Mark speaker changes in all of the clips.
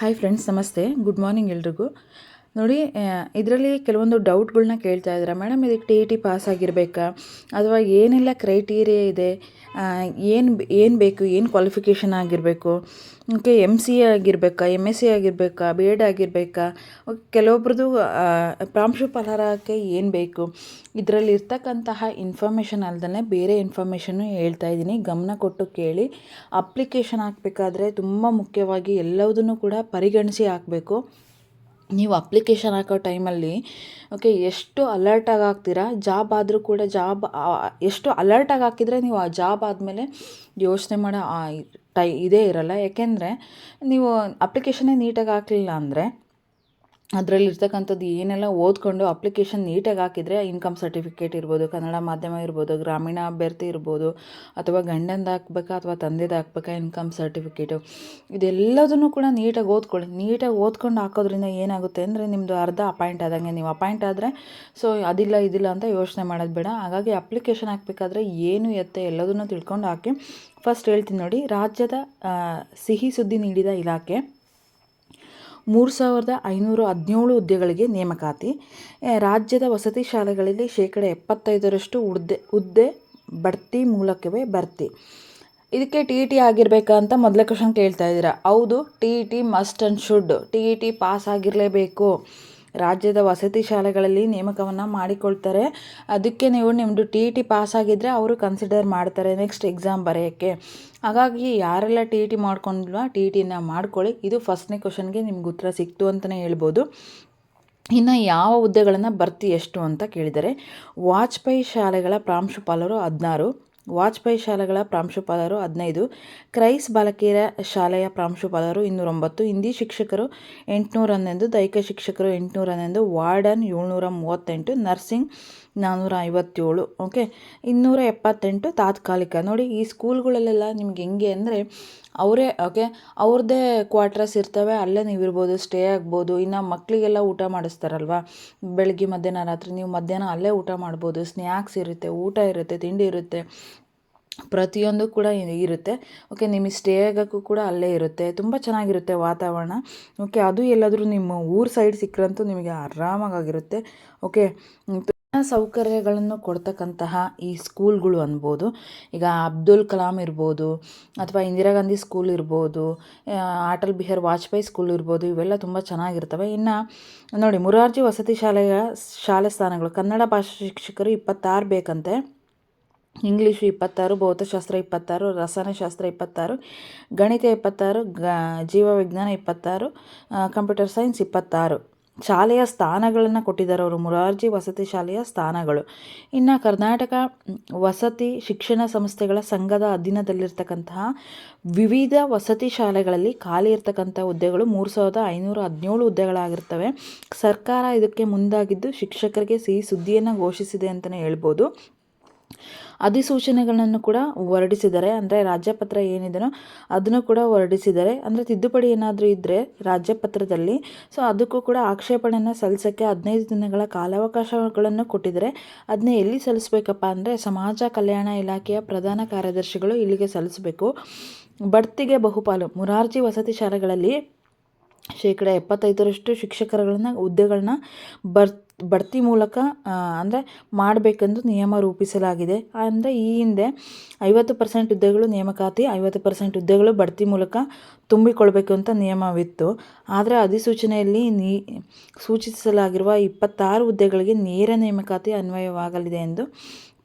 Speaker 1: Hi friends ನಮಸ್ತೆ. Good morning ಎಲ್ರಿಗೂ. ನೋಡಿ ಇದರಲ್ಲಿ ಕೆಲವೊಂದು ಡೌಟ್ಗಳನ್ನ ಕೇಳ್ತಾ ಇದ್ದಾರೆ. ಮೇಡಮ್, ಇದಕ್ಕೆ ಟಿ ಇ ಟಿ ಪಾಸ್ ಆಗಿರಬೇಕಾ? ಅಥವಾ ಏನೆಲ್ಲ ಕ್ರೈಟೀರಿಯಾ ಇದೆ? ಏನು ಏನು ಬೇಕು? ಏನು ಕ್ವಾಲಿಫಿಕೇಷನ್ ಆಗಿರಬೇಕು? ಓಕೆ ಎಂ ಸಿ ಎ ಆಗಿರಬೇಕಾ? ಎಂ ಎಸ್ ಸಿ ಆಗಿರಬೇಕಾ? ಬಿ ಎಡ್ ಆಗಿರಬೇಕಾ? ಕೆಲವೊಬ್ರದ್ದು ಪ್ರಾಂಶುಪಾಲರಕ್ಕೆ ಏನು ಬೇಕು? ಇದರಲ್ಲಿ ಇರ್ತಕ್ಕಂತಹ ಇನ್ಫಾರ್ಮೇಷನ್ ಅಲ್ದೇ ಬೇರೆ ಇನ್ಫಾರ್ಮೇಷನ್ನು ಹೇಳ್ತಾ ಇದ್ದೀನಿ. ಗಮನ ಕೊಟ್ಟು ಕೇಳಿ. ಅಪ್ಲಿಕೇಶನ್ ಹಾಕಬೇಕಾದ್ರೆ ತುಂಬ ಮುಖ್ಯವಾಗಿ ಎಲ್ಲವುದನ್ನು ಕೂಡ ಪರಿಗಣಿಸಿ ಹಾಕಬೇಕು. ನೀವು ಅಪ್ಲಿಕೇಶನ್ ಹಾಕೋ ಟೈಮಲ್ಲಿ ಓಕೆ ಎಷ್ಟು ಅಲರ್ಟಾಗಿ ಹಾಕ್ತೀರಾ? ಜಾಬ್ ಆದರೂ ಕೂಡ ಜಾಬ್ ಎಷ್ಟು ಅಲರ್ಟಾಗಿ ಹಾಕಿದರೆ ನೀವು ಆ ಜಾಬ್ ಆದಮೇಲೆ ಯೋಚನೆ ಮಾಡೋ ಟೈ, ಇದೇ ಇರೋಲ್ಲ. ಯಾಕೆಂದರೆ, ನೀವು ಅಪ್ಲಿಕೇಶನ್ನೇ ನೀಟಾಗಿ ಹಾಕಲಿಲ್ಲ ಅಂದರೆ ಅದರಲ್ಲಿರ್ತಕ್ಕಂಥದ್ದು ಏನೆಲ್ಲ ಓದ್ಕೊಂಡು ಅಪ್ಲಿಕೇಶನ್ ನೀಟಾಗಿ ಹಾಕಿದರೆ ಇನ್ಕಮ್ ಸರ್ಟಿಫಿಕೇಟ್ ಇರ್ಬೋದು, ಕನ್ನಡ ಮಾಧ್ಯಮ ಇರ್ಬೋದು, ಗ್ರಾಮೀಣ ಅಭ್ಯರ್ಥಿ ಇರ್ಬೋದು, ಅಥವಾ ಗಂಡಂದು ಹಾಕ್ಬೇಕಾ ಅಥವಾ ತಂದೆದು ಹಾಕ್ಬೇಕಾ ಇನ್ಕಮ್ ಸರ್ಟಿಫಿಕೇಟು ಇದೆಲ್ಲದನ್ನು ಕೂಡ ನೀಟಾಗಿ ಓದ್ಕೊಳ್ಳಿ. ನೀಟಾಗಿ ಓದ್ಕೊಂಡು ಹಾಕೋದ್ರಿಂದ ಏನಾಗುತ್ತೆ ಅಂದರೆ ನಿಮ್ಮದು ಅರ್ಧ ಅಪಾಯಿಂಟ್ ಆದಂಗೆ, ನೀವು ಅಪಾಯಿಂಟ್ ಆದರೆ ಸೊ ಅದಿಲ್ಲ, ಇದಿಲ್ಲ ಅಂತ ಯೋಚನೆ ಮಾಡೋದು ಬೇಡ. ಹಾಗಾಗಿ ಅಪ್ಲಿಕೇಶನ್ ಹಾಕಬೇಕಾದ್ರೆ ಏನು ಎತ್ತೆ ಎಲ್ಲದನ್ನು ತಿಳ್ಕೊಂಡು ಹಾಕಿ. ಫಸ್ಟ್ ಹೇಳ್ತೀನಿ ನೋಡಿ, ರಾಜ್ಯದ ಸಿಹಿ ಸುದ್ದಿ ನೀಡಿದ ಇಲಾಖೆ. ಮೂರು ಸಾವಿರದ ಐನೂರ ಹದಿನೇಳು ಹುದ್ದೆಗಳಿಗೆ ನೇಮಕಾತಿ. ರಾಜ್ಯದ ವಸತಿ ಶಾಲೆಗಳಲ್ಲಿ ಶೇಕಡ ಎಪ್ಪತ್ತೈದರಷ್ಟು ಹುದ್ದೆ ಹುದ್ದೆ ಬಡ್ತಿ ಮೂಲಕವೇ ಭರ್ತಿ. ಇದಕ್ಕೆ ಟಿ ಇ ಟಿ ಆಗಿರಬೇಕಾ ಅಂತ ಮೊದಲೇ ಕ್ವಶನ್ ಕೇಳ್ತಾ ಇದ್ದೀರಾ. ಹೌದು, T E T must and should. T E T pass ಆಗಿರಲೇಬೇಕು. ರಾಜ್ಯದ ವಸತಿ ಶಾಲೆಗಳಲ್ಲಿ ನೇಮಕವನ್ನು ಮಾಡಿಕೊಳ್ತಾರೆ. ಅದಕ್ಕೆ ನೀವು ನಿಮ್ಮದು ಟಿ ಇ ಟಿ ಪಾಸ್ ಆಗಿದ್ದರೆ ಅವರು ಕನ್ಸಿಡರ್ ಮಾಡ್ತಾರೆ ನೆಕ್ಸ್ಟ್ ಎಕ್ಸಾಮ್ ಬರೆಯೋಕ್ಕೆ. ಹಾಗಾಗಿ ಯಾರೆಲ್ಲ ಟಿ ಇ ಟಿ ಮಾಡ್ಕೊಂಡಿಲ್ವ ಟಿ ಇ ಟಿನ ಮಾಡ್ಕೊಳ್ಳಿ. ಇದು ಫಸ್ಟ್ನೇ ಕ್ವಶನ್ಗೆ ನಿಮ್ಗೆ ಉತ್ತರ ಸಿಕ್ತು ಅಂತಲೇ ಹೇಳ್ಬೋದು. ಇನ್ನು ಯಾವ ಹುದ್ದೆಗಳನ್ನು ಭರ್ತಿ ಎಷ್ಟು ಅಂತ ಕೇಳಿದರೆ, ವಾಜಪೇಯಿ ಶಾಲೆಗಳ ಪ್ರಾಂಶುಪಾಲರು ಹದಿನಾರು ವಾಜಪೇಯಿ ಶಾಲೆಗಳ ಪ್ರಾಂಶುಪಾಲರು ಹದಿನೈದು, ಕ್ರೈಸ್ ಬಾಲಕಿಯರ ಶಾಲೆಯ ಪ್ರಾಂಶುಪಾಲರು ಇನ್ನೂರೊಂಬತ್ತು, ಹಿಂದಿ ಶಿಕ್ಷಕರು ಎಂಟುನೂರ ಹನ್ನೊಂದು ದೈಹಿಕ ಶಿಕ್ಷಕರು ಎಂಟುನೂರ ಹನ್ನೊಂದು ವಾರ್ಡನ್ ಏಳ್ನೂರ ಮೂವತ್ತೆಂಟು ನರ್ಸಿಂಗ್ ನಾನ್ನೂರ ಐವತ್ತೇಳು ಓಕೆ? ಇನ್ನೂರ ಎಪ್ಪತ್ತೆಂಟು ತಾತ್ಕಾಲಿಕ. ನೋಡಿ, ಈ ಸ್ಕೂಲ್ಗಳಲ್ಲೆಲ್ಲ ನಿಮ್ಗೆ ಹೆಂಗೆ ಅಂದರೆ ಅವರೇ, ಓಕೆ? ಅವ್ರದ್ದೇ ಕ್ವಾರ್ಟರ್ಸ್ ಇರ್ತವೆ, ಅಲ್ಲೇ ನೀವು ಇರ್ಬೋದು, ಸ್ಟೇ ಆಗ್ಬೋದು, ಇನ್ನು ಮಕ್ಕಳಿಗೆಲ್ಲ ಊಟ ಮಾಡಿಸ್ತಾರಲ್ವ? ಬೆಳಗ್ಗೆ, ಮಧ್ಯಾಹ್ನ, ರಾತ್ರಿ ನೀವು ಮಧ್ಯಾಹ್ನ ಅಲ್ಲೇ ಊಟ ಮಾಡ್ಬೋದು, ಸ್ನ್ಯಾಕ್ಸ್ ಇರುತ್ತೆ, ಊಟ ಇರುತ್ತೆ, ತಿಂಡಿ ಇರುತ್ತೆ. ಪ್ರತಿಯೊಂದು ಕೂಡ ಇರುತ್ತೆ. ಓಕೆ ನಿಮಗೆ ಸ್ಟೇ ಆಗೋಕ್ಕೂ ಕೂಡ ಅಲ್ಲೇ ಇರುತ್ತೆ. ತುಂಬ ಚೆನ್ನಾಗಿರುತ್ತೆ ವಾತಾವರಣ. ಓಕೆ ಅದು ಎಲ್ಲಾದರೂ ನಿಮ್ಮ ಊರು ಸೈಡ್ ಸಿಕ್ಕರಂತೂ ನಿಮಗೆ ಆರಾಮಾಗಿರುತ್ತೆ ಓಕೆ ಸೌಕರ್ಯಗಳನ್ನು ಕೊಡ್ತಕ್ಕಂತಹ ಈ ಸ್ಕೂಲ್ಗಳು ಅನ್ಬೋದು. ಈಗ ಅಬ್ದುಲ್ ಕಲಾಂ ಇರ್ಬೋದು, ಅಥವಾ ಇಂದಿರಾ ಗಾಂಧಿ ಸ್ಕೂಲ್ ಇರ್ಬೋದು ಅಟಲ್ ಬಿಹಾರ್ ವಾಜಪೇಯಿ ಸ್ಕೂಲ್ ಇರ್ಬೋದು, ಇವೆಲ್ಲ ತುಂಬ ಚೆನ್ನಾಗಿರ್ತವೆ. ಇನ್ನು ನೋಡಿ, ಮುರಾರ್ಜಿ ವಸತಿ ಶಾಲೆಯ, ಶಾಲೆ ಸ್ಥಾನಗಳು. ಕನ್ನಡ ಭಾಷಾ ಶಿಕ್ಷಕರು ಇಪ್ಪತ್ತಾರು ಬೇಕಂತೆ. ಇಂಗ್ಲೀಷು ಇಪ್ಪತ್ತಾರು, ಭೌತಶಾಸ್ತ್ರ ಇಪ್ಪತ್ತಾರು, ರಸಾಯನಶಾಸ್ತ್ರ ಇಪ್ಪತ್ತಾರು, ಗಣಿತ ಇಪ್ಪತ್ತಾರು, ಗ, ಜೀವವಿಜ್ಞಾನ ಇಪ್ಪತ್ತಾರು ಕಂಪ್ಯೂಟರ್ ಸೈನ್ಸ್ ಇಪ್ಪತ್ತಾರು. ಶಾಲೆಯ ಸ್ಥಾನಗಳನ್ನು ಕೊಟ್ಟಿದ್ದಾರೆ ಅವರು. ಮುರಾರ್ಜಿ ವಸತಿ ಶಾಲೆಯ ಸ್ಥಾನಗಳು. ಇನ್ನು ಕರ್ನಾಟಕ ವಸತಿ ಶಿಕ್ಷಣ ಸಂಸ್ಥೆಗಳ ಸಂಘದ ಅಧೀನದಲ್ಲಿರ್ತಕ್ಕಂತಹ ವಿವಿಧ ವಸತಿ ಶಾಲೆಗಳಲ್ಲಿ ಖಾಲಿ ಇರ್ತಕ್ಕಂಥ ಹುದ್ದೆಗಳು ಮೂರು ಸಾವಿರದ ಐನೂರ ಹದಿನೇಳು ಹುದ್ದೆಗಳಾಗಿರ್ತವೆ. ಸರ್ಕಾರ ಇದಕ್ಕೆ ಮುಂದಾಗಿದ್ದು ಶಿಕ್ಷಕರಿಗೆ ಸಿಹಿ ಸುದ್ದಿಯನ್ನು ಘೋಷಿಸಿದೆ ಅಂತಲೇ ಹೇಳ್ಬೋದು. ಅಧಿಸೂಚನೆಗಳನ್ನು ಕೂಡ ಹೊರಡಿಸಿದ್ದಾರೆ. ಅಂದರೆ ರಾಜ್ಯಪತ್ರ ಏನಿದೆಯೋ ಅದನ್ನು ಕೂಡ ಹೊರಡಿಸಿದ್ದಾರೆ. ಅಂದರೆ ತಿದ್ದುಪಡಿ ಏನಾದರೂ ಇದ್ದರೆ ರಾಜ್ಯಪತ್ರದಲ್ಲಿ ಸೊ ಅದಕ್ಕೂ ಕೂಡ ಆಕ್ಷೇಪಣೆಯನ್ನು ಸಲ್ಲಿಸೋಕ್ಕೆ ಹದಿನೈದು ದಿನಗಳ ಕಾಲಾವಕಾಶಗಳನ್ನು ಕೊಟ್ಟಿದ್ದಾರೆ. ಅದನ್ನ ಎಲ್ಲಿ ಸಲ್ಲಿಸ್ಬೇಕಪ್ಪ ಅಂದರೆ ಸಮಾಜ ಕಲ್ಯಾಣ ಇಲಾಖೆಯ ಪ್ರಧಾನ ಕಾರ್ಯದರ್ಶಿಗಳು ಇಲ್ಲಿಗೆ ಸಲ್ಲಿಸಬೇಕು. ಬಡ್ತಿಗೆ ಬಹುಪಾಲು ಮುರಾರ್ಜಿ ವಸತಿ ಶಾಲೆಗಳಲ್ಲಿ ಶೇಕಡ ಎಪ್ಪತ್ತೈದರಷ್ಟು ಶಿಕ್ಷಕರುಗಳನ್ನ ಹುದ್ದೆಗಳನ್ನ ಬರ್ ಬಡ್ತಿ ಮೂಲಕ ಅಂದರೆ ಮಾಡಬೇಕೆಂದು ನಿಯಮ ರೂಪಿಸಲಾಗಿದೆ. ಅಂದರೆ ಈ ಹಿಂದೆ ಐವತ್ತು ಪರ್ಸೆಂಟ್ ಹುದ್ದೆಗಳು ನೇಮಕಾತಿ, ಐವತ್ತು ಪರ್ಸೆಂಟ್ ಹುದ್ದೆಗಳು ಬಡ್ತಿ ಮೂಲಕ ತುಂಬಿಕೊಳ್ಬೇಕು ಅಂತ ನಿಯಮವಿತ್ತು. ಆದರೆ ಅಧಿಸೂಚನೆಯಲ್ಲಿ ನೀ, ಸೂಚಿಸಲಾಗಿರುವ ಇಪ್ಪತ್ತಾರು ಹುದ್ದೆಗಳಿಗೆ ನೇರ ನೇಮಕಾತಿ ಅನ್ವಯವಾಗಲಿದೆ ಎಂದು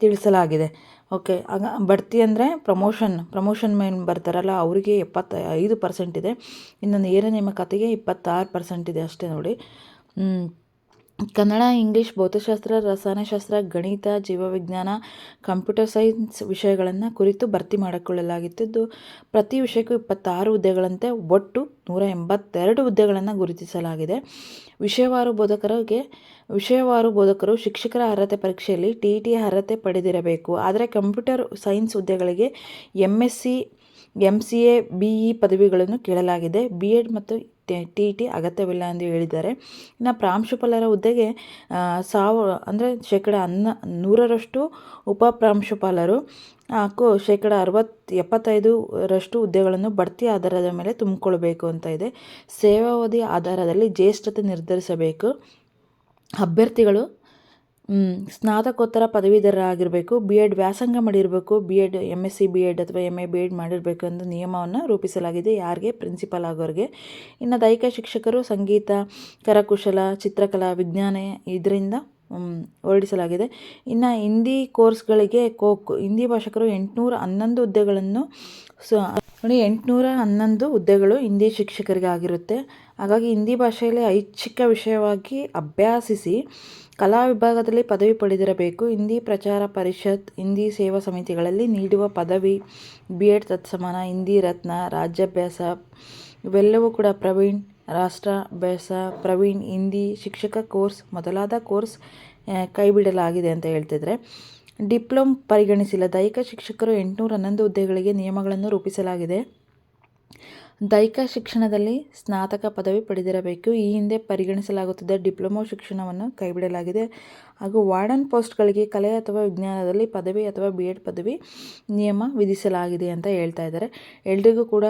Speaker 1: ತಿಳಿಸಲಾಗಿದೆ. ಓಕೆ, ಆಗ ಬಡ್ತಿ ಅಂದರೆ ಪ್ರಮೋಷನ್ ಪ್ರಮೋಷನ್ ಮೇನ್ ಬರ್ತಾರಲ್ಲ, ಅವರಿಗೆ ಎಪ್ಪತ್ತ ಐದು ಪರ್ಸೆಂಟ್ ಇದೆ. ಇನ್ನು ನೇರ ನೇಮಕಾತಿಗೆ ಇಪ್ಪತ್ತಾರು ಪರ್ಸೆಂಟ್ ಇದೆ ಅಷ್ಟೇ ನೋಡಿ. ಕನ್ನಡ, ಇಂಗ್ಲೀಷ್, ಭೌತಶಾಸ್ತ್ರ, ರಸಾಯನಶಾಸ್ತ್ರ, ಗಣಿತ, ಜೀವವಿಜ್ಞಾನ, ಕಂಪ್ಯೂಟರ್ ಸೈನ್ಸ್ ವಿಷಯಗಳನ್ನು ಕುರಿತು ಭರ್ತಿ ಮಾಡಿಕೊಳ್ಳಲಾಗಿತ್ತಿದ್ದು, ಪ್ರತಿ ವಿಷಯಕ್ಕೂ ಇಪ್ಪತ್ತಾರು ಹುದ್ದೆಗಳಂತೆ ಒಟ್ಟು ನೂರ ಎಂಬತ್ತೆರಡು ಹುದ್ದೆಗಳನ್ನು ಗುರುತಿಸಲಾಗಿದೆ. ವಿಷಯವಾರು ಬೋಧಕರಿಗೆ, ವಿಷಯವಾರು ಬೋಧಕರು ಶಿಕ್ಷಕರ ಅರ್ಹತೆ ಪರೀಕ್ಷೆಯಲ್ಲಿ ಟಿ ಟಿ ಅರ್ಹತೆ ಪಡೆದಿರಬೇಕು. ಆದರೆ ಕಂಪ್ಯೂಟರ್ ಸೈನ್ಸ್ ಹುದ್ದೆಗಳಿಗೆ M S C M C A B E ಪದವಿಗಳನ್ನು ಕೇಳಲಾಗಿದೆ. ಬಿ ಎಡ್ ಮತ್ತು ಟಿ ಟಿ ಅಗತ್ಯವಿಲ್ಲ ಎಂದು ಹೇಳಿದ್ದಾರೆ. ಇನ್ನು ಪ್ರಾಂಶುಪಾಲರ ಹುದ್ದೆಗೆ ಸಾವು, ಅಂದರೆ ಶೇಕಡ ಹನ್ನ, ನೂರರಷ್ಟು ಉಪ ಪ್ರಾಂಶುಪಾಲರು ಹಾಗೂ ಶೇಕಡ ಅರವತ್ತು ಎಪ್ಪತ್ತೈದರಷ್ಟು ಹುದ್ದೆಗಳನ್ನು ಬಡ್ತಿ ಆಧಾರದ ಮೇಲೆ ತುಂಬಿಕೊಳ್ಬೇಕು ಅಂತ ಇದೆ. ಸೇವಾವಧಿ ಆಧಾರದಲ್ಲಿ ಜ್ಯೇಷ್ಠತೆ ನಿರ್ಧರಿಸಬೇಕು. ಅಭ್ಯರ್ಥಿಗಳು ಸ್ನಾತಕೋತ್ತರ ಪದವೀಧರರಾಗಿರಬೇಕು ಬಿ ಎಡ್ ವ್ಯಾಸಂಗ ಮಾಡಿರಬೇಕು B Ed M S C B Ed ಅಥವಾ ಎಂ ಎ ಬಿ ಎಡ್ ಮಾಡಿರಬೇಕು ಎಂದು ನಿಯಮವನ್ನು ರೂಪಿಸಲಾಗಿದೆ ಯಾರಿಗೆ? ಪ್ರಿನ್ಸಿಪಲ್ ಆಗೋರಿಗೆ. ಇನ್ನು ದೈಹಿಕ ಶಿಕ್ಷಕರು, ಸಂಗೀತ, ಕರಕುಶಲ, ಚಿತ್ರಕಲಾ, ವಿಜ್ಞಾನ ಇದರಿಂದ ಹೊರಡಿಸಲಾಗಿದೆ. ಇನ್ನು ಹಿಂದಿ ಕೋರ್ಸ್ಗಳಿಗೆ ಕೋಕ್, ಹಿಂದಿ ಭಾಷಕರು ಎಂಟುನೂರ ಹನ್ನೊಂದು ಹುದ್ದೆಗಳನ್ನು ಸೊ ಎಂಟುನೂರ ಹನ್ನೊಂದು ಹುದ್ದೆಗಳು ಹಿಂದಿ ಶಿಕ್ಷಕರಿಗೆ ಆಗಿರುತ್ತೆ. ಹಾಗಾಗಿ ಹಿಂದಿ ಭಾಷೆಯಲ್ಲಿ ಐಚ್ಛಿಕ ವಿಷಯವಾಗಿ ಅಭ್ಯಾಸಿಸಿ ಕಲಾ ವಿಭಾಗದಲ್ಲಿ ಪದವಿ ಪಡೆದಿರಬೇಕು. ಹಿಂದಿ ಪ್ರಚಾರ ಪರಿಷತ್, ಹಿಂದಿ ಸೇವಾ ಸಮಿತಿಗಳಲ್ಲಿ ನೀಡುವ ಪದವಿ ಬಿ ಎಡ್ ತತ್ಸಮಾನ, ಹಿಂದಿ ರತ್ನ, ರಾಜ್ಯಾಭ್ಯಾಸ, ಇವೆಲ್ಲವೂ ಕೂಡ ಪ್ರವೀಣ್, ರಾಷ್ಟ್ರಾಭ್ಯಾಸ, ಪ್ರವೀಣ್ ಹಿಂದಿ ಶಿಕ್ಷಕ ಕೋರ್ಸ್ ಮೊದಲಾದ ಕೋರ್ಸ್ ಕೈಬಿಡಲಾಗಿದೆ ಅಂತ ಹೇಳ್ತಿದ್ರೆ. ಡಿಪ್ಲೊಮ್ ಪರಿಗಣಿಸಿಲ್ಲ. ದೈಹಿಕ ಶಿಕ್ಷಕರು ಎಂಟುನೂರ ಹನ್ನೊಂದು ಹುದ್ದೆಗಳಿಗೆ ನಿಯಮಗಳನ್ನು ರೂಪಿಸಲಾಗಿದೆ. ದೈಹಿಕ ಶಿಕ್ಷಣದಲ್ಲಿ ಸ್ನಾತಕ ಪದವಿ ಪಡೆದಿರಬೇಕು. ಈ ಹಿಂದೆ ಪರಿಗಣಿಸಲಾಗುತ್ತಿದ್ದ ಡಿಪ್ಲೊಮೊ ಶಿಕ್ಷಣವನ್ನು ಕೈಬಿಡಲಾಗಿದೆ. ಹಾಗೂ ವಾರ್ಡನ್ ಪೋಸ್ಟ್ಗಳಿಗೆ ಕಲೆ ಅಥವಾ ವಿಜ್ಞಾನದಲ್ಲಿ ಪದವಿ ಅಥವಾ ಬಿ ಎಡ್ ಪದವಿ ನಿಯಮ ವಿಧಿಸಲಾಗಿದೆ ಅಂತ ಹೇಳ್ತಾ ಇದ್ದಾರೆ. ಎಲ್ರಿಗೂ ಕೂಡ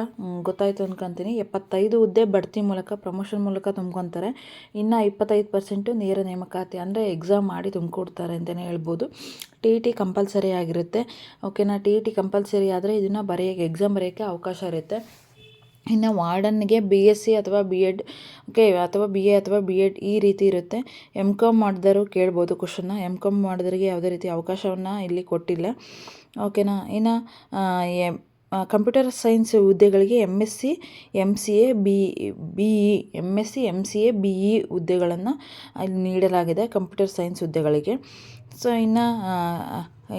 Speaker 1: ಗೊತ್ತಾಯಿತು ಅನ್ಕೊಂತೀನಿ. ಎಪ್ಪತ್ತೈದು ಹುದ್ದೆ ಬಡ್ತಿ ಮೂಲಕ, ಪ್ರಮೋಷನ್ ಮೂಲಕ ತುಂಬ್ಕೊತಾರೆ. ಇನ್ನು ಇಪ್ಪತ್ತೈದು ಪರ್ಸೆಂಟು ನೇರ ನೇಮಕಾತಿ, ಅಂದರೆ ಎಕ್ಸಾಮ್ ಮಾಡಿ ತುಂಬಿಕೊಡ್ತಾರೆ ಅಂತಲೇ ಹೇಳ್ಬೋದು. ಟಿ ಇ ಟಿ ಕಂಪಲ್ಸರಿ ಆಗಿರುತ್ತೆ. ಓಕೆನಾ? ಟಿ ಇ ಟಿ ಕಂಪಲ್ಸರಿ ಆದರೆ ಇದನ್ನು ಬರೆಯೋಕ್ಕೆ, ಎಕ್ಸಾಮ್ ಬರೆಯೋಕ್ಕೆ ಅವಕಾಶ ಇರುತ್ತೆ. ಇನ್ನು ವಾರ್ಡನ್ಗೆ ಬಿ ಎಸ್ ಸಿ ಅಥವಾ ಬಿ ಎಡ್ ಓಕೆ ಅಥವಾ ಬಿ ಎ ಅಥವಾ ಬಿ ಎಡ್ ಈ ರೀತಿ ಇರುತ್ತೆ. ಎಂ ಕಾಮ್ ಮಾಡಿದವರು ಕೇಳ್ಬೋದು ಕ್ವಶನ್ನ ಎಂ ಕಾಮ್ ಮಾಡಿದವರಿಗೆ ಯಾವುದೇ ರೀತಿ ಅವಕಾಶವನ್ನು ಇಲ್ಲಿ ಕೊಟ್ಟಿಲ್ಲ. ಓಕೆನಾ ಇನ್ನು ಎಂ ಕಂಪ್ಯೂಟರ್ ಸೈನ್ಸ್ ಹುದ್ದೆಗಳಿಗೆ M S C M C A B B E M S C M C A B E ಹುದ್ದೆಗಳನ್ನು ಅಲ್ಲಿ ನೀಡಲಾಗಿದೆ ಕಂಪ್ಯೂಟರ್ ಸೈನ್ಸ್ ಹುದ್ದೆಗಳಿಗೆ. ಸೊ ಇನ್ನು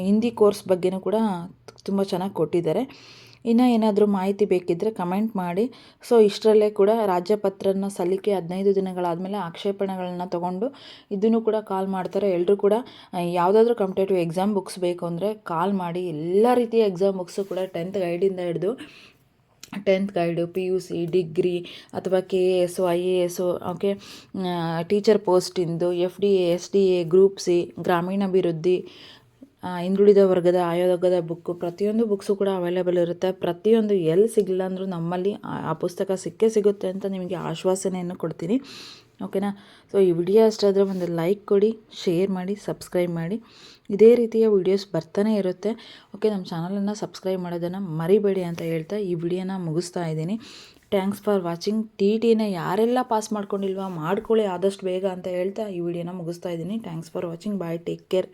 Speaker 1: ಹಿಂದಿ ಕೋರ್ಸ್ ಬಗ್ಗೆನೂ ಕೂಡ ತುಂಬ ಚೆನ್ನಾಗಿ ಕೊಟ್ಟಿದ್ದಾರೆ. ಇನ್ನು ಏನಾದರೂ ಮಾಹಿತಿ ಬೇಕಿದ್ದರೆ ಕಮೆಂಟ್ ಮಾಡಿ. ಸೊ ಇಷ್ಟರಲ್ಲೇ ಕೂಡ ರಾಜ್ಯಪತ್ರನ ಸಲ್ಲಿಕೆ ಹದಿನೈದು ದಿನಗಳಾದಮೇಲೆ ಆಕ್ಷೇಪಣೆಗಳನ್ನ ತಗೊಂಡು ಇದನ್ನು ಕೂಡ ಕಾಲ್ ಮಾಡ್ತಾರೆ. ಎಲ್ಲರೂ ಕೂಡ ಯಾವುದಾದ್ರೂ ಕಂಪಿಟೇಟಿವ್ ಎಕ್ಸಾಮ್ ಬುಕ್ಸ್ ಬೇಕು ಅಂದರೆ ಕಾಲ್ ಮಾಡಿ. ಎಲ್ಲ ರೀತಿಯ ಎಕ್ಸಾಮ್ ಬುಕ್ಸು ಕೂಡ ಟೆಂತ್ ಗೈಡಿಂದ ಹಿಡಿದು tenth guide P U C degree ಅಥವಾ K A S I A S okay teacher ಪೋಸ್ಟಿಂದು F D A S D A group C ಗ್ರಾಮೀಣಾಭಿವೃದ್ಧಿ ಹಿಂದುಳಿದ ವರ್ಗದ ಆಯೋಗದ ಬುಕ್ಕು ಪ್ರತಿಯೊಂದು ಬುಕ್ಸು ಕೂಡ ಅವೈಲೇಬಲ್ ಇರುತ್ತೆ. ಪ್ರತಿಯೊಂದು ಎಲ್ಲಿ ಸಿಗಲಿಲ್ಲ ಅಂದರೂ ನಮ್ಮಲ್ಲಿ ಆ- ಪುಸ್ತಕ ಸಿಕ್ಕೇ ಸಿಗುತ್ತೆ ಅಂತ ನಿಮಗೆ ಆಶ್ವಾಸನೆಯನ್ನು ಕೊಡ್ತೀನಿ. ಓಕೆನಾ ಸೊ ಈ ವಿಡಿಯೋ ಅಷ್ಟಾದರೆ ಒಂದು ಲೈಕ್ ಕೊಡಿ ಶೇರ್ ಮಾಡಿ ಸಬ್ಸ್ಕ್ರೈಬ್ ಮಾಡಿ. ಇದೇ ರೀತಿಯ ವಿಡಿಯೋಸ್ ಬರ್ತಾನೆ ಇರುತ್ತೆ. ಓಕೆ ನಮ್ಮ ಚಾನಲನ್ನು ಸಬ್ಸ್ಕ್ರೈಬ್ ಮಾಡೋದನ್ನು ಮರಿಬೇಡಿ ಅಂತ ಹೇಳ್ತಾ ಈ ವಿಡಿಯೋನ ಮುಗಿಸ್ತಾ ಇದ್ದೀನಿ. ಥ್ಯಾಂಕ್ಸ್ ಫಾರ್ ವಾಚಿಂಗ್ ಟಿ ಟಿನ ಯಾರೆಲ್ಲ ಪಾಸ್ ಮಾಡ್ಕೊಂಡಿಲ್ವಾ, ಮಾಡ್ಕೊಳ್ಳಿ ಆದಷ್ಟು ಬೇಗ ಅಂತ ಹೇಳ್ತಾ ಈ ವಿಡಿಯೋನ ಮುಗಿಸ್ತಾ ಇದ್ದೀನಿ. Thanks for watching bye take care